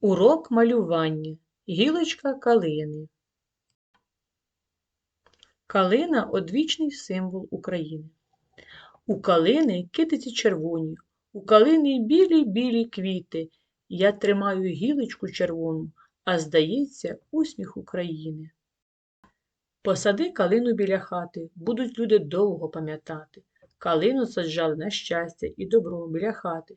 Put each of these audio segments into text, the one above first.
Урок малювання. Гілочка калини. Калина одвічний символ України. У калини китиці червоні, у калини білі-білі квіти. Я тримаю гілочку червону, а здається, усміх України. Посади калину біля хати, будуть люди довго пам'ятати. Калину саджали на щастя і добро біля хати,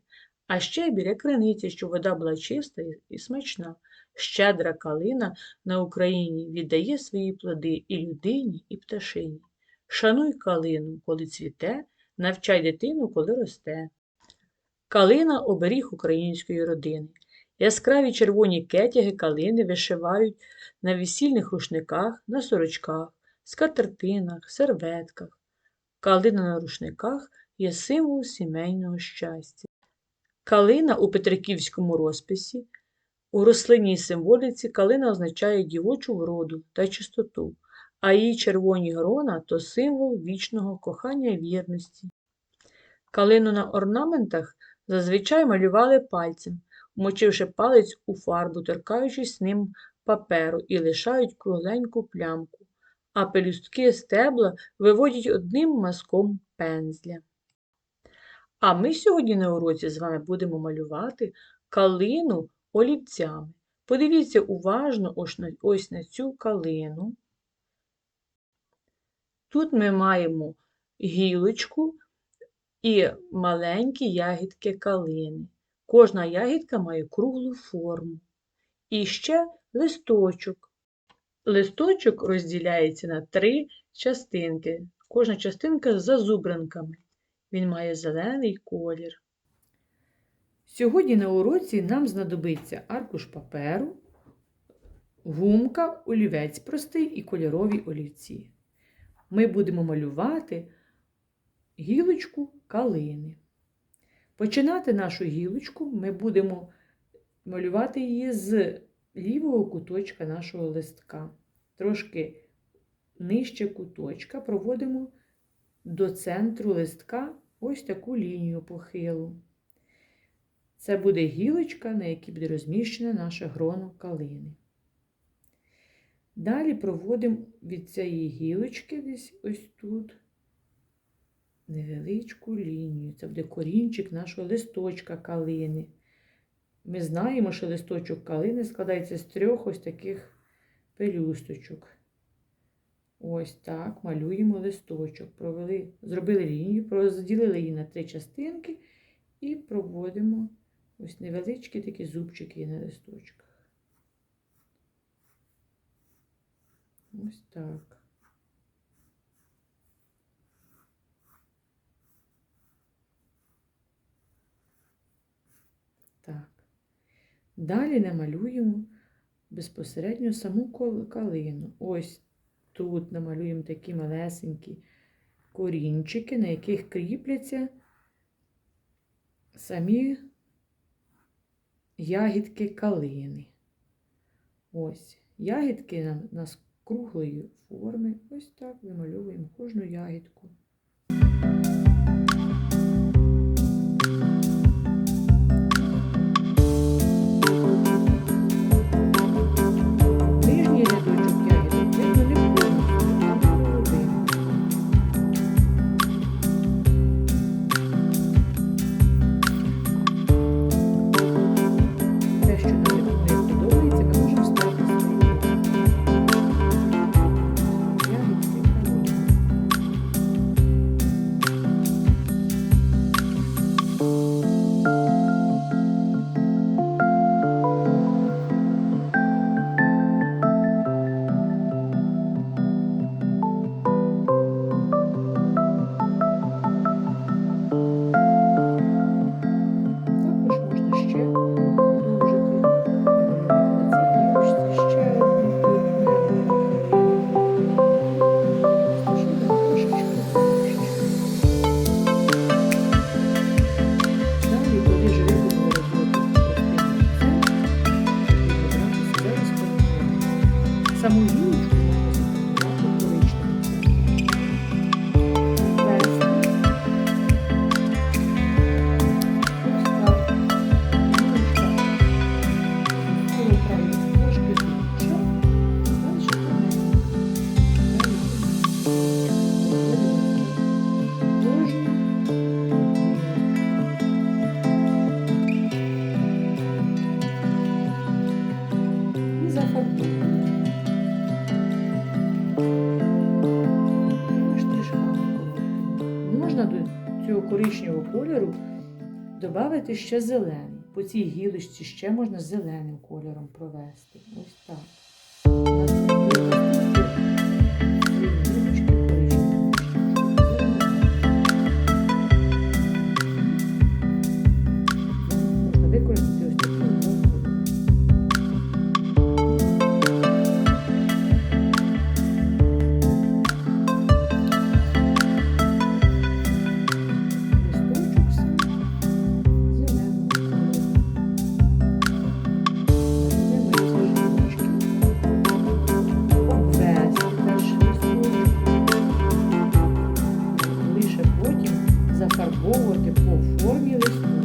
а ще біля криниці, щоб вода була чиста і смачна. Щедра калина на Україні віддає свої плоди і людині, і пташині. Шануй калину, коли цвіте, навчай дитину, коли росте. Калина оберіг української родини. Яскраві червоні кетяги калини вишивають на весільних рушниках, на сорочках, скатертинах, серветках. Калина на рушниках є символ сімейного щастя. Калина у Петриківському розписі у рослинній символіці калина означає дівочу вроду та чистоту, а її червоні грона то символ вічного кохання і вірності. Калину на орнаментах зазвичай малювали пальцем, вмочивши палець у фарбу, торкаючись ним паперу і лишають кругленьку плямку, а пелюстки стебла виводять одним мазком пензля. А ми сьогодні на уроці з вами будемо малювати калину олівцями. Подивіться уважно ось на, цю калину. Тут ми маємо гілочку і маленькі ягідки калини. Кожна ягідка має круглу форму. І ще листочок. Листочок розділяється на три частинки. Кожна частинка з зазубринками. Він має зелений колір. Сьогодні на уроці нам знадобиться аркуш паперу, гумка, олівець простий і кольорові олівці. Ми будемо малювати гілочку калини. Починати нашу гілочку ми будемо малювати її з лівого куточка нашого листка. Трошки нижче куточка проводимо до центру листка ось таку лінію похилу. Це буде гілочка, на якій буде розміщена наша гроно калини. Далі проводимо від цієї гілочки десь ось тут невеличку лінію. Це буде корінчик нашого листочка калини. Ми знаємо, що листочок калини складається з трьох ось таких пелюсточок. Ось так малюємо листочок. Провели, зробили лінію, розділили її на три частинки і проводимо ось невеличкі такі зубчики на листочках. Ось так. Далі намалюємо безпосередньо саму калину. Ось тут намалюємо такі малесенькі корінчики, на яких кріпляться самі ягідки калини. Ось, ягідки на- у нас круглої форми. Ось так вимальовуємо кожну ягідку. коричневого кольору додати ще зелений. По цій гілочці ще можна зеленим кольором провести. Ось так. for four years.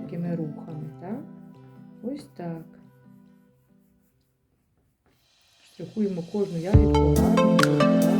такими рухами, так? Ось так. Штрихуємо кожну ягідку гарно.